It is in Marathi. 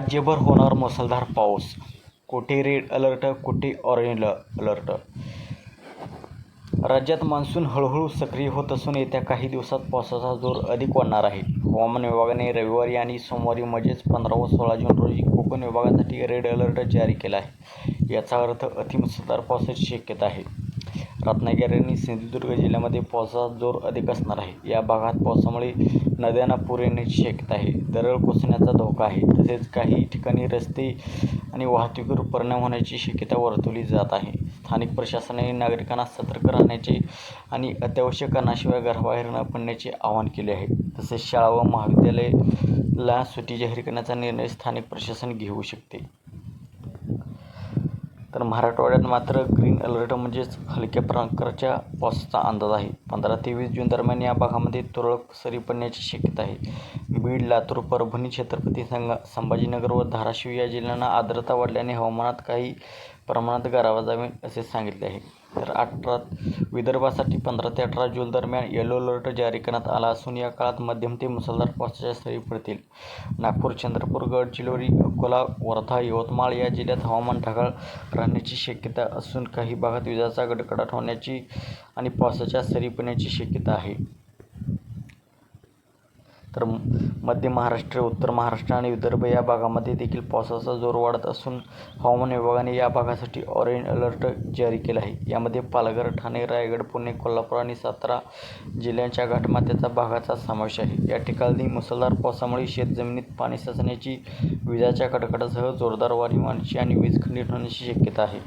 राज्यभर होणार मुसळधार पाऊस. कुठे रेड अलर्ट कुठे ऑरेंज अलर्ट? राज्यात मान्सून हळूहळू सक्रिय होत असून येत्या काही दिवसात पावसाचा जोर अधिक वाढणार आहे. हवामान विभागाने रविवारी आणि सोमवारी म्हणजेच पंधरा व सोळा जून रोजी कोकण विभागासाठी रेड अलर्ट जारी केला आहे. याचा अर्थ अतिमुसळधार पावसाची शक्यता आहे. रत्नागिरी आणि सिंधुदुर्ग जिल्ह्यामध्ये पावसाचा जोर अधिक असणार आहे. या भागात पावसामुळे नद्यांना पूर येण्याची शक्यता आहे. दरड कोसळण्याचा धोका आहे. तसेच काही ठिकाणी रस्ते आणि वाहतुकीवर परिणाम होण्याची शक्यता वर्तवली जात आहे. स्थानिक प्रशासनाने नागरिकांना सतर्क राहण्याचे आणि अत्यावश्यक कारणाशिवाय घराबाहेर न पडण्याचे आवाहन केले आहे. तसेच शाळा व महाविद्यालयाला सुट्टी जाहीर करण्याचा निर्णय स्थानिक प्रशासन घेऊ शकते. तर मराठवाड्यात मात्र ग्रीन अलर्ट म्हणजेच हलक्या प्रकारच्या पावसाचा अंदाज आहे. पंधरा ते वीस जून दरम्यान या भागामध्ये तुरळक सरी पडण्याची शक्यता आहे. बीड लातूर परभणी छत्रपती संग संभाजीनगर व धाराशिव या जिल्ह्यांना आर्द्रता वाढल्याने हवामानात काही प्रमाणात गारावा जावे असे सांगितले आहे. तर अठरा विदर्भासाठी पंधरा ते अठरा जून दरम्यान येलो अलर्ट जारी करण्यात आला असून या काळात मध्यम ते मुसळधार पावसाच्या सरी पडतील. नागपूर चंद्रपूर गडचिरोली अकोला वर्धा यवतमाळ या जिल्ह्यात हवामान ढगाळ राहण्याची शक्यता असून काही भागात विजाचा गडगडाट होण्याची आणि पावसाच्या सरी पडण्याची शक्यता आहे. तर मध्य महाराष्ट्र उत्तर महाराष्ट्र आणि विदर्भ या भागामध्ये देखील पावसाचा जोर वाढत असून हवामान विभागाने या भागासाठी ऑरेंज अलर्ट जारी केला आहे. यामध्ये पालघर ठाणे रायगड पुणे कोल्हापूर आणि सातारा जिल्ह्यांच्या घाटमाथ्याचा भागाचा समावेश आहे. या ठिकाणी मुसळधार पावसामुळे शेतजमिनीत पाणी साचण्याची विजाच्या कडकडासह जोरदार वारी वाहण्याची आणि वीज खंडित होण्याची शक्यता आहे.